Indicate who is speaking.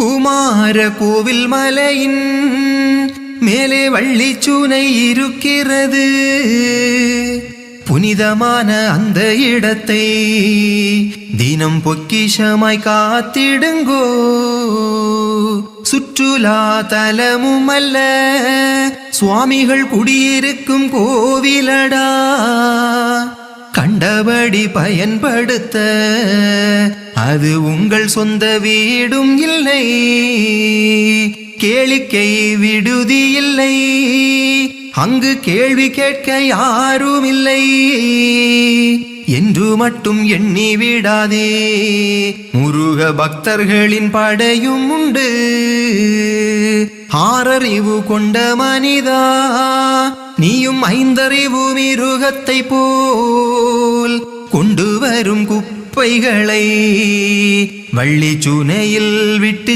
Speaker 1: குமார கோவில் மலையின் மேலே வள்ளிச்சூனை இருக்கிறது. புனிதமான அந்த இடத்தை தினம் பொக்கிஷமாய் காத்திடுங்கோ. சுற்றுலா தலமும் அல்ல சுவாமிகள் குடியிருக்கும் கோவிலடா. கண்டபடி பயன்படுத்த அது உங்கள் சொந்த வீடும் இல்லை. கேளிக்கை விடுதி இல்லை அங்கு கேள்வி கேட்க யாரும் இல்லை என்று மட்டும் எண்ணி விடாதே. முருக பக்தர்களின் படையும் உண்டு. ஆறறிவு கொண்ட மனிதா நீயும் ஐந்தறிவு மிருகத்தை போல் கொண்டு வரும் குப்பை குப்பைகளை வள்ளி சுனையில் விட்டு